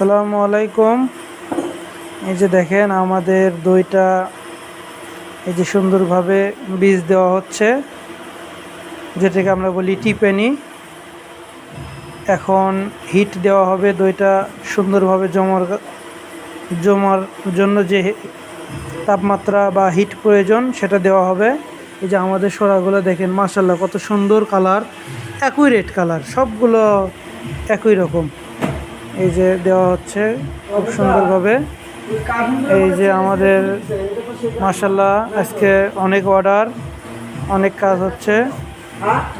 আসসালামু আলাইকুম। এই যে দেখেন, আমাদের দইটা এই যে সুন্দরভাবে বীজ দেওয়া হচ্ছে, যেটাকে আমরা বলি টিপেনি। এখন হিট দেওয়া হবে দইটা সুন্দরভাবে জমার জমার জন্য যে তাপমাত্রা বা হিট প্রয়োজন, সেটা দেওয়া হবে। এই যে আমাদের সোরাগুলো দেখেন মাসাল্লাহ কত সুন্দর কালার একই রেড কালার, সবগুলো একই রকম। এই যে দেওয়া হচ্ছে খুব সুন্দরভাবে। এই যে আমাদের মাসাল্লাহ আজকে অনেক অর্ডার অনেক কাজ হচ্ছে।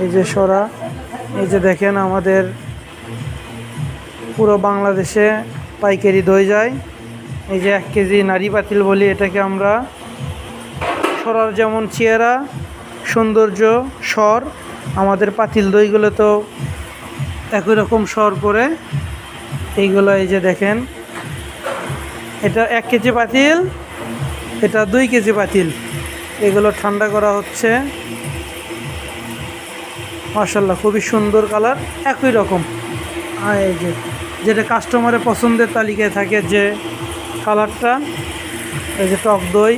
এই যে সোরা, এই যে দেখেন আমাদের পুরো বাংলাদেশে পাইকারি দই যায়। এই যে এক কেজি নারী পাতিল বলি এটাকে আমরা। সরার যেমন চেহারা, সৌন্দর্য, স্বর, আমাদের পাতিল দইগুলো তো একই রকম স্বর করে এইগুলো এই যে দেখেন। এটা এক কেজি পাতিল, এটা দুই কেজি পাতিল। এগুলো ঠান্ডা করা হচ্ছে। মার্শাল্লাহ খুবই সুন্দর কালার, একই রকম। এই যে, যেটা কাস্টমারের পছন্দের তালিকায় থাকে যে কালারটা, এই যে টক দই,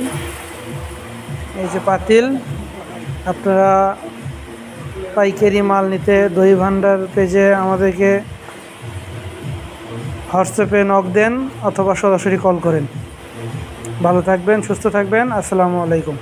এই যে পাতিল। আপনারা পাইকারি মাল নিতে দই ভাণ্ডার পেজে আমাদেরকে হোয়াটসঅ্যাপে নক দেন অথবা সরাসরি কল করেন। ভালো থাকবেন সুস্থ থাকবেন। আসসালামু আলাইকুম।